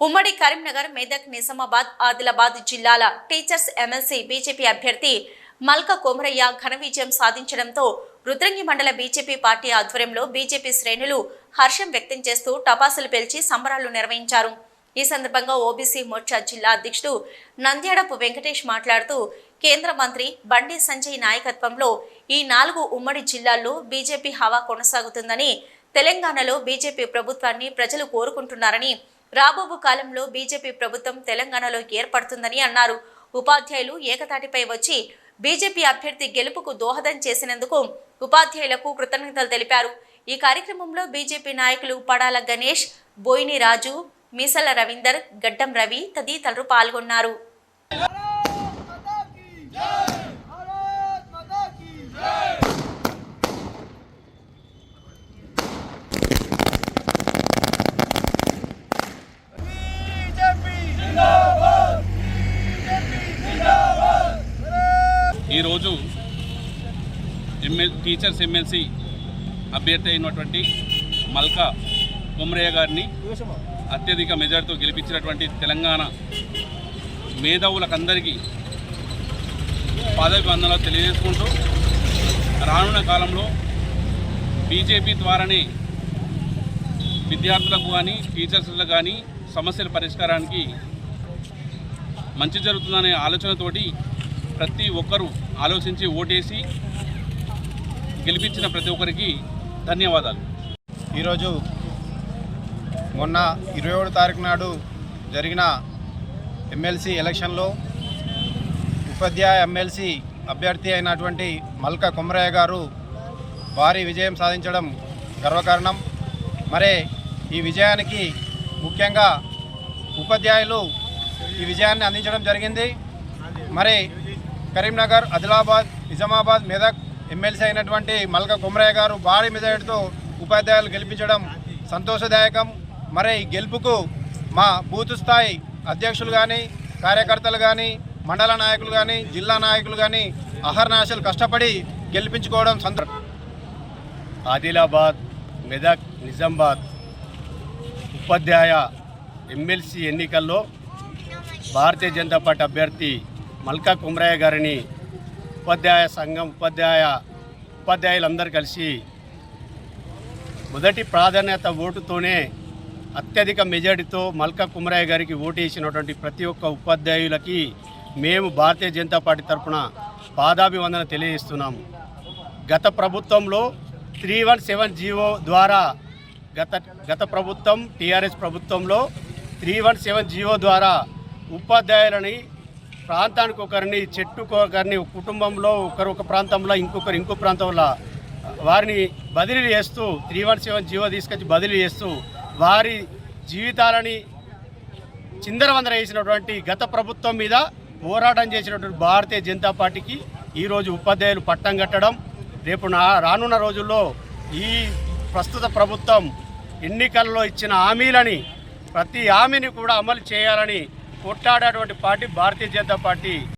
ఉమ్మడి కరీంనగర్ మెదక్ నిజామాబాద్ ఆదిలాబాద్ జిల్లాల teachers MLC BJP అభ్యర్థి మల్క కొమరయ్య ఘన విజయం సాధించడంతో రుద్రంగి మండల బీజేపీ పార్టీ ఆధ్వర్యంలో బీజేపీ శ్రేణులు హర్షం వ్యక్తం చేస్తూ టపాసులు పేల్చి సంబరాలు నిర్వహించారు. ఈ సందర్భంగా ఓబీసీ మోర్చా జిల్లా అధ్యక్షుడు నంద్యాడపు వెంకటేష్ మాట్లాడుతూ కేంద్ర మంత్రి బండి సంజయ్ నాయకత్వంలో ఈ నాలుగు ఉమ్మడి జిల్లాల్లో బీజేపీ హవా కొనసాగుతుందని తెలంగాణలో బీజేపీ ప్రభుత్వాన్ని ప్రజలు కోరుకుంటున్నారని రాబోవు కాలంలో బీజేపీ ప్రభుత్వం తెలంగాణలో ఏర్పడుతుందని అన్నారు. ఉపాధ్యాయులు ఏకతాటిపై వచ్చి బీజేపీ అభ్యర్థి గెలుపుకు దోహదం చేసినందుకు ఉపాధ్యాయులకు కృతజ్ఞతలు తెలిపారు. ఈ కార్యక్రమంలో బీజేపీ నాయకులు పడాల గణేష్ బోయిని రాజు మీసల రవీందర్ గడ్డం రవి తదితరులు పాల్గొన్నారు. ఈరోజు ఎమ్మెల్ టీచర్స్ ఎమ్మెల్సీ అభ్యర్థి అయినటువంటి మల్కా కుమ్రయ్య గారిని అత్యధిక మెజార్టీతో గెలిపించినటువంటి తెలంగాణ మేధావులకందరికీ పాదాభివందనాలు తెలియజేసుకుంటూ రానున్న కాలంలో బీజేపీ ద్వారానే విద్యార్థులకు కానీ టీచర్స్లకు కానీ సమస్యల పరిష్కారానికి మంచి జరుగుతుందనే ఆలోచనతోటి ప్రతి ఒక్కరూ ఆలోచించి ఓటేసి గెలిపించిన ప్రతి ఒక్కరికి ధన్యవాదాలు. ఈరోజు మొన్న ఇరవై ఏడు తారీఖు నాడు జరిగిన ఎమ్మెల్సీ ఎలక్షన్లో ఉపాధ్యాయ ఎమ్మెల్సీ అభ్యర్థి అయినటువంటి మల్క కొమరయ్య గారు భారీ విజయం సాధించడం గర్వకారణం. మరే ఈ విజయానికి ముఖ్యంగా ఉపాధ్యాయులు ఈ విజయాన్ని అందించడం జరిగింది. మరి కరీంనగర్ ఆదిలాబాద్ నిజామాబాద్ మెదక్ ఎమ్మెల్సీ అయినటువంటి మల్క కొమరయ్య గారు భారీ మెజారిటీతో ఉపాధ్యాయులు గెలిపించడం సంతోషదాయకం. మరి ఈ గెలుపుకు మా బూత్ స్థాయి అధ్యక్షులు కానీ కార్యకర్తలు కానీ మండల నాయకులు కానీ జిల్లా నాయకులు కానీ అహర్నాశలు కష్టపడి గెలిపించుకోవడం సంత ఆదిలాబాద్ మెదక్ నిజామాబాద్ ఉపాధ్యాయ ఎమ్మెల్సీ ఎన్నికల్లో భారతీయ జనతా పార్టీ అభ్యర్థి మల్కా కుమరయ్య గారిని ఉపాధ్యాయ సంఘం ఉపాధ్యాయ ఉపాధ్యాయులందరూ కలిసి మొదటి ప్రాధాన్యత ఓటుతోనే అత్యధిక మెజారిటీతో మల్కా కుమరయ్య గారికి ఓటు వేసినటువంటి ప్రతి ఒక్క ఉపాధ్యాయులకి మేము భారతీయ జనతా పార్టీ తరఫున పాదాభివందన తెలియజేస్తున్నాము. గత ప్రభుత్వంలో త్రీ వన్ సెవెన్ జీవో ద్వారా గత గత ప్రభుత్వం టీఆర్ఎస్ ప్రభుత్వంలో త్రీ వన్ సెవెన్ జీవో ద్వారా ఉపాధ్యాయులని ప్రాంతానికి ఒకరిని చెట్టుకు ఒకరిని కుటుంబంలో ఒకరు ఒక ప్రాంతంలో ఇంకొకరు ఇంకో ప్రాంతంలో వారిని బదిలీ చేస్తూ త్రీ వన్ సెవెన్ జీవో తీసుకొచ్చి బదిలీ చేస్తూ వారి జీవితాలని చిందరవందర చేసినటువంటి గత ప్రభుత్వం మీద పోరాటం చేసినటువంటి భారతీయ జనతా పార్టీకి ఈరోజు ఉపాధ్యాయులు పట్టం కట్టడం రేపు నా రానున్న రోజుల్లో ఈ ప్రస్తుత ప్రభుత్వం ఎన్నికల్లో ఇచ్చిన హామీలని ప్రతి హామీని కూడా అమలు చేయాలని కొట్లాడేటువంటి పార్టీ భారతీయ జనతా పార్టీ.